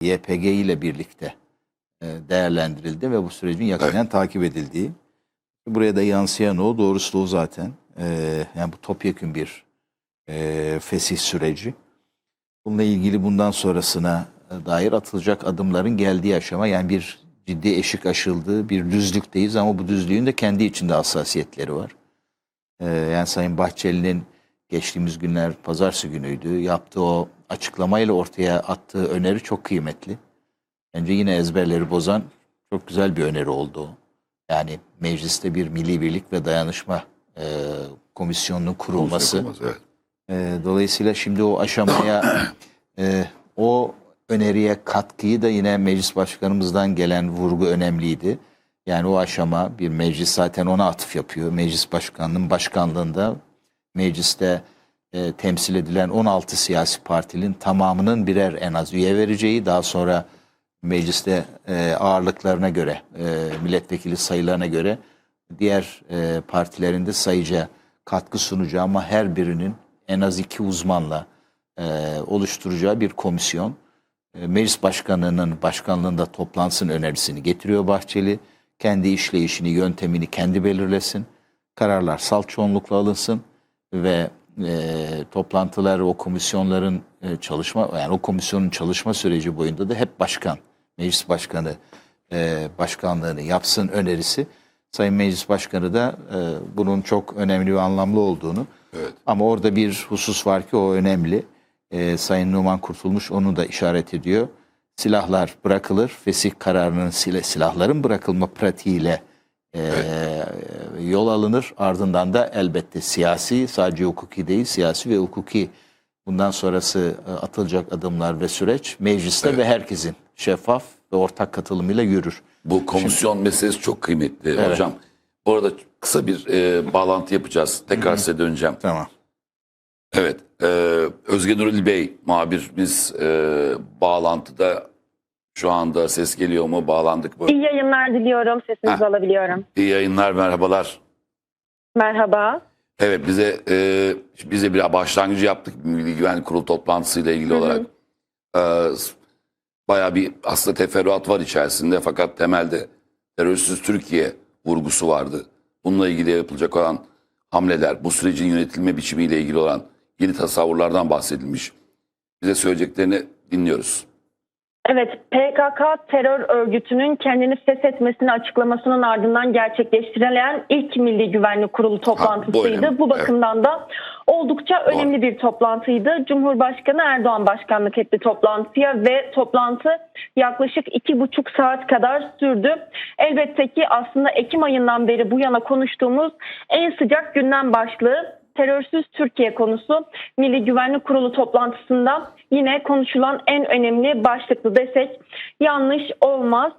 YPG ile birlikte e, değerlendirildi ve bu sürecin yakından takip edildiği. Buraya da yansıyan o, doğrusu da o zaten. E, yani bu topyekun bir e, fesih süreci. Bununla ilgili bundan sonrasına dair atılacak adımların geldiği aşama yani bir ciddi eşik aşıldığı bir düzlükteyiz ama bu düzlüğün de kendi içinde hassasiyetleri var. Ee, yani Sayın Bahçeli'nin geçtiğimiz günler pazartesi günüydü. Yaptığı o açıklamayla ortaya attığı öneri çok kıymetli. Bence yine ezberleri bozan çok güzel bir öneri oldu. Yani mecliste bir milli birlik ve dayanışma e, komisyonunun kurulması. Olmaz, evet. E, dolayısıyla şimdi o aşamaya e, o öneriye katkıyı da yine meclis başkanımızdan gelen vurgu önemliydi. Yani o aşama bir meclis zaten ona atıf yapıyor. Meclis başkanının başkanlığında mecliste e, temsil edilen 16 siyasi partinin tamamının birer en az üye vereceği daha sonra mecliste e, ağırlıklarına göre e, milletvekili sayılarına göre diğer e, partilerin sayıca katkı sunacağı ama her birinin en az iki uzmanla e, oluşturacağı bir komisyon. E, Meclis Başkanı'nın başkanlığında toplansın önerisini getiriyor Bahçeli. Kendi işleyişini, yöntemini kendi belirlesin. Kararlar salt çoğunlukla alınsın ve e, toplantılar o komisyonların e, çalışma yani o komisyonun çalışma süreci boyunda da hep başkan, meclis başkanı e, başkanlığını yapsın önerisi. Sayın Meclis Başkanı da e, bunun çok önemli ve anlamlı olduğunu Evet. ama orada bir husus var ki o önemli. Ee, Sayın Numan Kurtulmuş onu da işaret ediyor. Silahlar bırakılır. Fesih kararının silahların bırakılma pratiğiyle e, yol alınır. Ardından da elbette siyasi, sadece hukuki değil, siyasi ve hukuki bundan sonrası e, atılacak adımlar ve süreç mecliste ve herkesin şeffaf ve ortak katılımıyla yürür. Bu komisyon meselesi çok kıymetli hocam. Bu arada kısa bir e, bağlantı yapacağız. Tekrar size döneceğim. Tamam. Evet. E, Özge Nuril Bey muhabirimiz e, bağlantıda şu anda ses geliyor mu? Bağlandık mı? İyi yayınlar diliyorum. Sesinizi Heh. alabiliyorum. İyi yayınlar, merhabalar. Merhaba. Evet bize e, bize bir başlangıcı yaptık Milli Güvenlik Kurulu toplantısıyla ilgili olarak. E, bayağı bir aslında teferruat var içerisinde fakat temelde terörsüz Türkiye vurgusu vardı. Bununla ilgili yapılacak olan hamleler, bu sürecin yönetilme biçimiyle ilgili olan yeni tasavvurlardan bahsedilmiş. Bize söyleyeceklerini dinliyoruz. Evet, PKK terör örgütünün kendini feshetmesini açıklamasının ardından gerçekleştirilen ilk Milli Güvenlik Kurulu toplantısıydı. önemli, bu bakımdan da oldukça önemli bir toplantıydı. Cumhurbaşkanı Erdoğan başkanlık etti toplantıya ve toplantı yaklaşık iki buçuk saat kadar sürdü. Elbette ki aslında Ekim ayından beri bu yana konuştuğumuz en sıcak gündem başlığı terörsüz Türkiye konusu Milli Güvenlik Kurulu toplantısında yine konuşulan en önemli başlıklı desek yanlış olmaz.